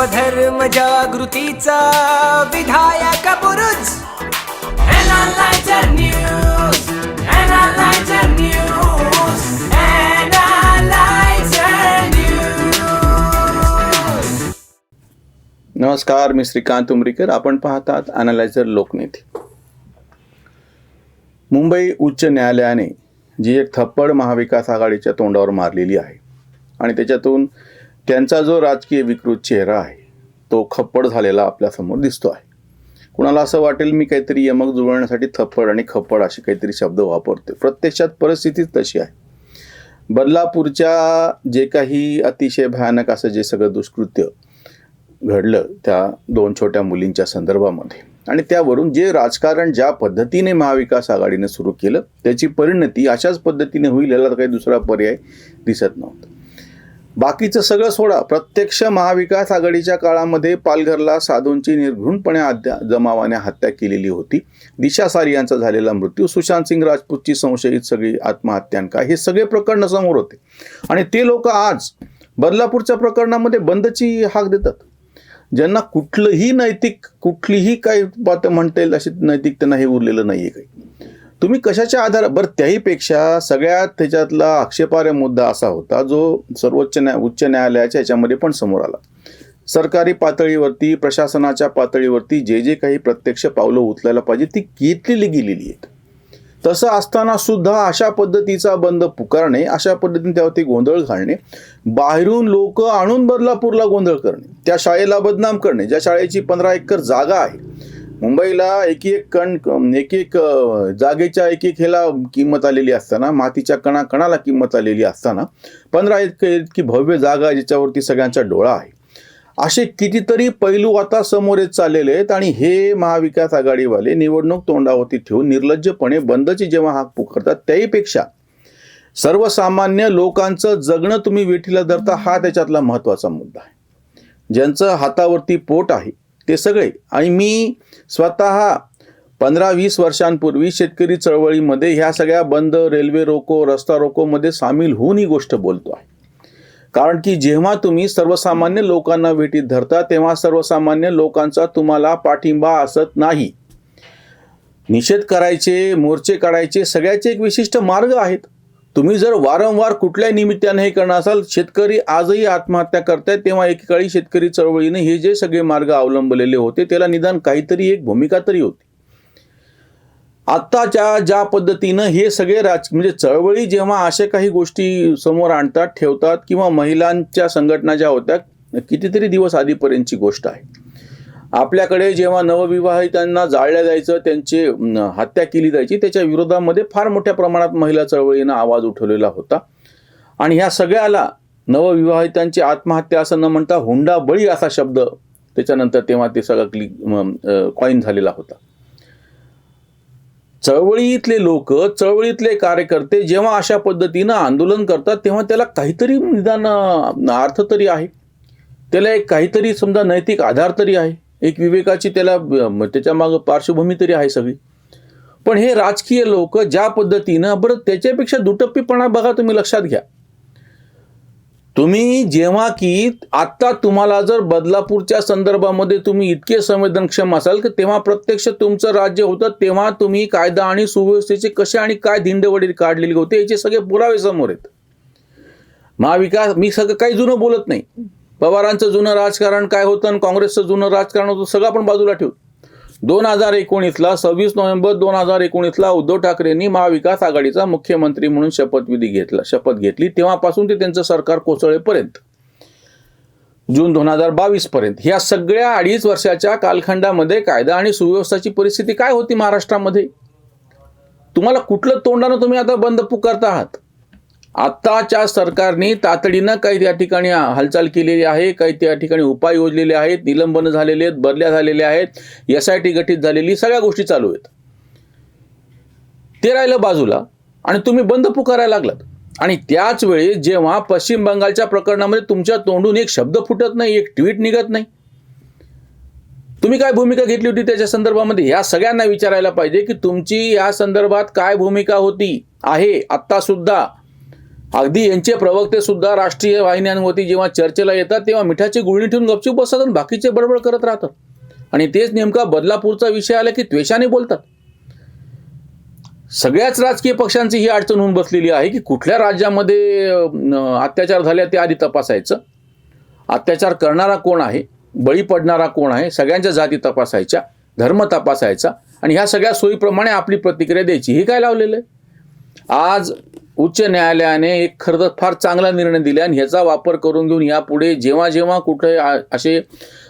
धर्म जागृतीचा विधायक बुरुज. नमस्कार मी श्रीकांत उमरीकर. आपण पाहतात अनालायझर लोकनेते. मुंबई उच्च न्यायालयाने जी एक थप्पड महाविकास आघाडीच्या तोंडावर मारलेली आहे आणि त्याच्यातून त्यांचा जो राजकीय विकृत चेहरा आहे तो खप्पड झालेला आपल्यासमोर दिसतो आहे. कुणाला असं वाटेल मी काहीतरी यमक जुळवण्यासाठी थप्पड आणि खप्पड असे काहीतरी शब्द वापरतो प्रत्यक्षात परिस्थितीच तशी आहे. बदलापूरच्या जे काही अतिशय भयानक असं जे सगळं दुष्कृत्य घडलं त्या दोन छोट्या मुलींच्या संदर्भामध्ये आणि त्यावरून जे राजकारण ज्या पद्धतीने महाविकास आघाडीने सुरू केलं त्याची परिणती अशाच पद्धतीने होईल याला तर काही दुसरा पर्याय दिसत नव्हता. बाकीचं सगळं सोडा. प्रत्यक्ष महाविकास आघाडीच्या काळामध्ये पालघरला साधूंची निर्घृणपणे आद्या जमावाने हत्या केलेली होती. दिशासारी यांचा झालेला मृत्यू सुशांत सिंग राजपूतची संशयित सगळी आत्महत्यांका हे सगळे प्रकरण समोर होते. आणि ते लोक आज बदलापूरच्या प्रकरणामध्ये बंदची हाक देतात. ज्यांना कुठलंही नैतिक कुठलीही काही बात म्हणता येईल अशी नैतिक त्यांना हे उरलेलं नाही आहे काही. तुम्ही कशाच्या आधार बरं त्याहीपेक्षा सगळ्यात त्याच्यातला आक्षेपार्ह मुद्दा असा होता जो सर्वोच्च न्याय उच्च न्यायालयाच्या याच्यामध्ये पण समोर आला. सरकारी पातळीवरती प्रशासनाच्या पातळीवरती जे जे काही प्रत्यक्ष पावलं उचलायला पाहिजे ती घेतलेली गेलेली आहेत. तसं असताना सुद्धा अशा पद्धतीचा बंद पुकारणे अशा पद्धतीने त्यावरती गोंधळ घालणे बाहेरून लोक आणून बदलापूरला गोंधळ करणे त्या शाळेला बदनाम करणे ज्या शाळेची पंधरा एकर जागा आहे मुंबईला एक एक कण एक एक जागेच्या एक एक ह्याला किंमत आलेली असताना मातीच्या कणा कणाला किंमत आलेली असताना पंधरा एकर इतकी भव्य जागा आहे ज्याच्यावरती सगळ्यांचा डोळा आहे. असे कितीतरी पैलू आता समोर येत चाललेले आहेत आणि हे महाविकास आघाडीवाले निवडणूक तोंडावरती ठेवून निर्लज्जपणे बंदची जेव्हा हाक पुकारतात त्याहीपेक्षा सर्वसामान्य लोकांचं जगणं तुम्ही वेठीला धरता हा त्याच्यातला महत्त्वाचा मुद्दा आहे. ज्यांचं हातावरती पोट आहे ते सगळे. आणि मी स्वतः पंधरा वीस वर्षांपूर्वी शेतकरी चळवळीमध्ये ह्या सगळ्या बंद रेल्वे रोको रस्ता रोकोमध्ये सामील होऊन ही गोष्ट बोलतो आहे. कारण की जेव्हा तुम्ही सर्वसामान्य लोकांना भेटीत धरता तेव्हा सर्वसामान्य लोकांचा तुम्हाला पाठिंबा असत नाही. निषेध करायचे मोर्चे काढायचे सगळ्याचे एक विशिष्ट मार्ग आहेत. तुम्ही जर वारंवार कुठल्याही निमित्ताने हे करणार असाल शेतकरी आजही आत्महत्या करतायत तेव्हा एकेकाळी शेतकरी चळवळीने हे जे सगळे मार्ग अवलंबलेले होते त्याला निदान काहीतरी एक भूमिका तरी होती. आत्ताच्या ज्या पद्धतीनं हे सगळे राज म्हणजे चळवळी जेव्हा अशा काही गोष्टी समोर आणतात ठेवतात किंवा महिलांच्या संघटना ज्या होत्या कितीतरी दिवस आधीपर्यंतची गोष्ट आहे. आपल्याकडे जेव्हा नवविवाहितांना जाळल्या जायचं त्यांची हत्या केली जायची त्याच्या विरोधामध्ये फार मोठ्या प्रमाणात महिला चळवळीनं आवाज उठवलेला होता. आणि ह्या सगळ्याला नवविवाहितांची आत्महत्या असं न म्हणता हुंडा बळी असा शब्द त्याच्यानंतर तेव्हा ते सगळं क्लिक कॉईन झालेला होता. चळवळीतले लोक चळवळीतले कार्यकर्ते जेव्हा अशा पद्धतीनं आंदोलन करतात तेव्हा त्याला काहीतरी निदान अर्थ तरी आहे. त्याला एक काहीतरी समजा नैतिक आधार तरी आहे. एक विवेकाची त्याला त्याच्या मागं पार्श्वभूमी तरी आहे सगळी. पण हे राजकीय लोक ज्या पद्धतीनं बरं त्याच्यापेक्षा दुटप्पीपणा बघा तुम्ही लक्षात घ्या. तुम्ही जेव्हा की आत्ता तुम्हाला जर बदलापूरच्या संदर्भामध्ये तुम्ही इतके संवेदनक्षम असाल की तेव्हा प्रत्यक्ष तुमचं राज्य होतं तेव्हा तुम्ही कायदा आणि सुव्यवस्थेचे कसे आणि काय धिंडवडी काढलेले होते याचे सगळे पुरावे समोर आहेत. महाविकास मी सगळं काही जुनं बोलत नाही. पवारांचं जुनं राजकारण काय होतं आणि काँग्रेसचं जुनं राजकारण होतं सगळं आपण बाजूला ठेवू. दोन हजार एकोणीसला सव्वीस नोव्हेंबर दोन हजार एकोणीसला उद्धव ठाकरेंनी महाविकास आघाडीचा मुख्यमंत्री म्हणून शपथविधी घेतला शपथ घेतली. तेव्हापासून ते त्यांचं सरकार कोसळेपर्यंत. जून दोन हजार बावीस पर्यंत ह्या सगळ्या अडीच वर्षाच्या कालखंडामध्ये कायदा आणि सुव्यवस्थाची परिस्थिती काय होती महाराष्ट्रामध्ये? तुम्हाला कुठलं तोंडानं तुम्ही आता बंद पुकारता आहात? आत्ताच्या सरकारने तातडीनं काही त्या ठिकाणी हालचाल केलेली आहे काही त्या ठिकाणी उपाय योजलेले आहेत निलंबन झालेले आहेत बदल्या झालेल्या आहेत एस आय टी गठीत झालेली सगळ्या गोष्टी चालू आहेत. ते राहिलं बाजूला आणि तुम्ही बंद पुकारायला लागलात. आणि त्याच वेळी जेव्हा पश्चिम बंगालच्या प्रकरणामध्ये तुमच्या तोंडून एक शब्द फुटत नाही एक ट्विट निघत नाही. तुम्ही काय भूमिका घेतली होती त्याच्या संदर्भामध्ये? ह्या सगळ्यांना विचारायला पाहिजे की तुमची या संदर्भात काय भूमिका होती आहे आत्ता सुद्धा अगदी यांचे प्रवक्ते सुद्धा राष्ट्रीय वाहिन्यांवरती जेव्हा चर्चेला येतात तेव्हा मिठाची गुळणी ठेवून गपचूप बसतात आणि बाकीचे बडबड करत राहतात. आणि तेच नेमका बदलापूरचा विषय आला की त्वेषाने बोलतात. सगळ्याच राजकीय पक्षांची ही अडचण होऊन बसलेली आहे की कुठल्या राज्यामध्ये अत्याचार झाले ते आधी तपासायचं. अत्याचार करणारा कोण आहे? बळी पडणारा कोण आहे? सगळ्यांच्या जाती तपासायच्या धर्म तपासायचा आणि ह्या सगळ्या सोयीप्रमाणे आपली प्रतिक्रिया द्यायची. हे काय लावलेलं आहे? आज उच्च न्यायालयाने एक खरं तर फार चांगला निर्णय दिला आणि ह्याचा वापर करून घेऊन यापुढे जेव्हा जेव्हा कुठे असे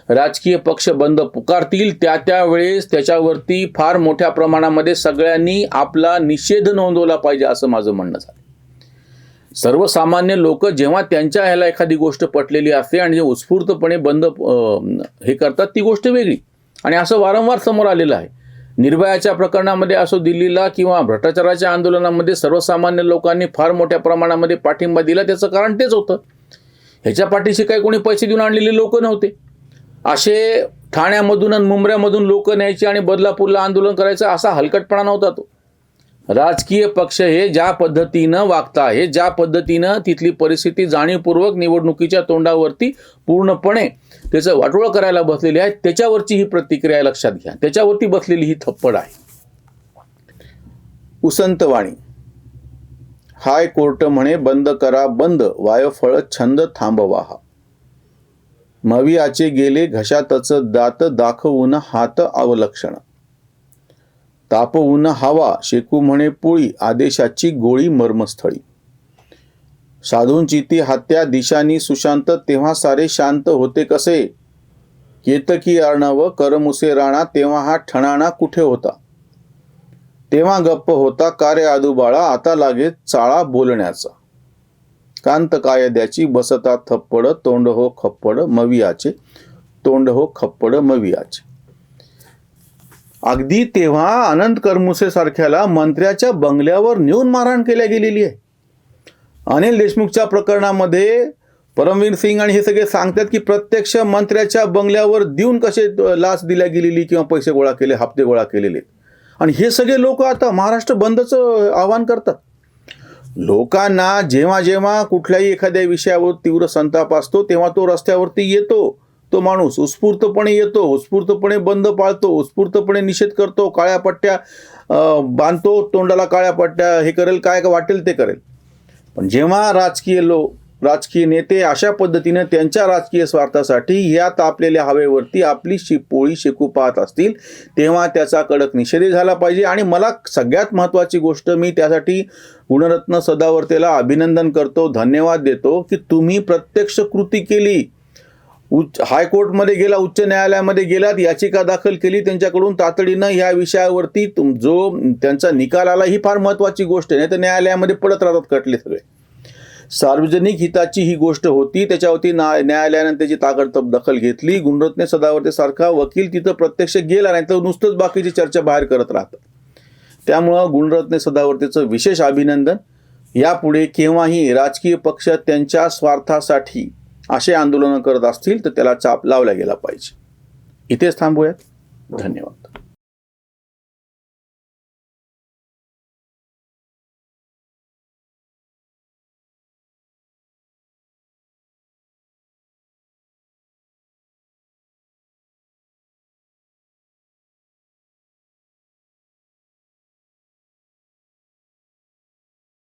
राजकीय पक्ष बंद पुकारतील त्या त्या वेळेस त्याच्यावरती फार मोठ्या प्रमाणामध्ये सगळ्यांनी आपला निषेध नोंदवला पाहिजे असं माझं म्हणणं झालं. सर्वसामान्य लोक जेव्हा त्यांच्या ह्याला एखादी गोष्ट पटलेली असते आणि जे उत्स्फूर्तपणे बंद हे करतात ती गोष्ट वेगळी. आणि असं वारंवार समोर आलेलं आहे. निर्भयाच्या प्रकरणामध्ये असो दिल्लीला किंवा भ्रष्टाचाराच्या आंदोलनामध्ये सर्वसामान्य लोकांनी फार मोठ्या प्रमाणामध्ये पाठिंबा दिला त्याचं कारण तेच होतं. ह्याच्या पाठीशी काही कोणी पैसे देऊन आणलेले लोक नव्हते. असे ठाण्यामधून आणि मुंबऱ्यामधून लोक न्यायचे आणि बदलापूरला आंदोलन करायचं असा हलकटपणा नव्हता तो. राजकीय पक्ष हे ज्या पद्धतीनं वागता आहे ज्या पद्धतीनं तिथली परिस्थिती जाणीवपूर्वक निवडणुकीच्या तोंडावरती पूर्णपणे त्याचं वाटोळं करायला बसलेली आहे त्याच्यावरची ही प्रतिक्रिया लक्षात घ्या. त्याच्यावरती बसलेली ही थप्पड आहे. उसंतवाणी. हाय कोर्ट म्हणे बंद करा बंद वायफळ छंद थांबवा हा. मवियाचे गेले घशातच दात दाखवून हात अवलक्षण. तापवून हवा शेकू म्हणे पोळी आदेशाची गोळी मर्मस्थळी. साधूंची ती हत्या दिशानी सुशांत तेव्हा सारे शांत होते कसे? केतकी अर्णव करमुसे राणा तेव्हा हा ठणाणा कुठे होता? तेव्हा गप्प होता कार्य आदुबाळा आता लागे चाळा बोलण्याचा. कांत कायद्याची बसता थप्पड तोंड हो खप्पड मवियाचे तोंड हो खप्पड मवियाचे. अगदी तेव्हा अनंत करमुसे सारख्याला मंत्र्याच्या बंगल्यावर नेऊन मारहाण केल्या गेलेली आहे. अनिल देशमुखच्या प्रकरणामध्ये परमवीर सिंग आणि हे सगळे सांगतात की प्रत्यक्ष मंत्र्याच्या बंगल्यावर देऊन कसे लाच दिल्या गेलेली किंवा पैसे गोळा केले हप्ते गोळा केलेले. आणि हे सगळे लोक आता महाराष्ट्र बंदचं आवाहन करतात. लोकांना जेव्हा जेव्हा कुठल्याही एखाद्या विषयावर तीव्र संताप असतो तेव्हा तो रस्त्यावरती येतो. तो माणूस उत्स्फूर्तपणे येतो उत्स्फूर्तपणे बंद पाळतो उत्स्फूर्तपणे निषेध करतो काळ्या पट्ट्या बांधतो तोंडाला काळ्या पट्ट्या हे करेल काय वाटेल ते करेल. पण जेव्हा राजकीय लोक राजकीय नेते अशा पद्धतीनं त्यांच्या राजकीय स्वार्थासाठी ह्या तापलेल्या हवेवरती आपली शि पोळी शेकू पाहत असतील तेव्हा त्याचा कडक निषेध झाला पाहिजे. आणि मला सगळ्यात महत्त्वाची गोष्ट मी त्यासाठी गुणरत्न सदावर्तेला अभिनंदन करतो धन्यवाद देतो की तुम्ही प्रत्यक्ष कृती केली. उच्च हायकोर्टमध्ये गेला उच्च न्यायालयामध्ये गेलात याचिका दाखल केली त्यांच्याकडून तातडीनं या विषयावरती तुम जो त्यांचा निकाल आला ही फार महत्त्वाची गोष्ट आहे. नाही तर न्यायालयामध्ये पडत राहतात कटले सगळे. सार्वजनिक हिताची ही गोष्ट होती त्याच्यावरती ना न्यायालयानं त्याची ताकदतब दखल घेतली. गुणरत्ने सदावर्ते सारखा वकील तिथं प्रत्यक्ष गेला नाही तर नुसतंच बाकीची चर्चा बाहेर करत राहतात त्यामुळं गुणरत्ने सदावर्तेचं विशेष अभिनंदन. यापुढे केव्हाही राजकीय पक्ष त्यांच्या स्वार्थासाठी असे आंदोलनं करत असतील तर त्याला चाप लावला गेला पाहिजे. इथेच थांबूयात. धन्यवाद.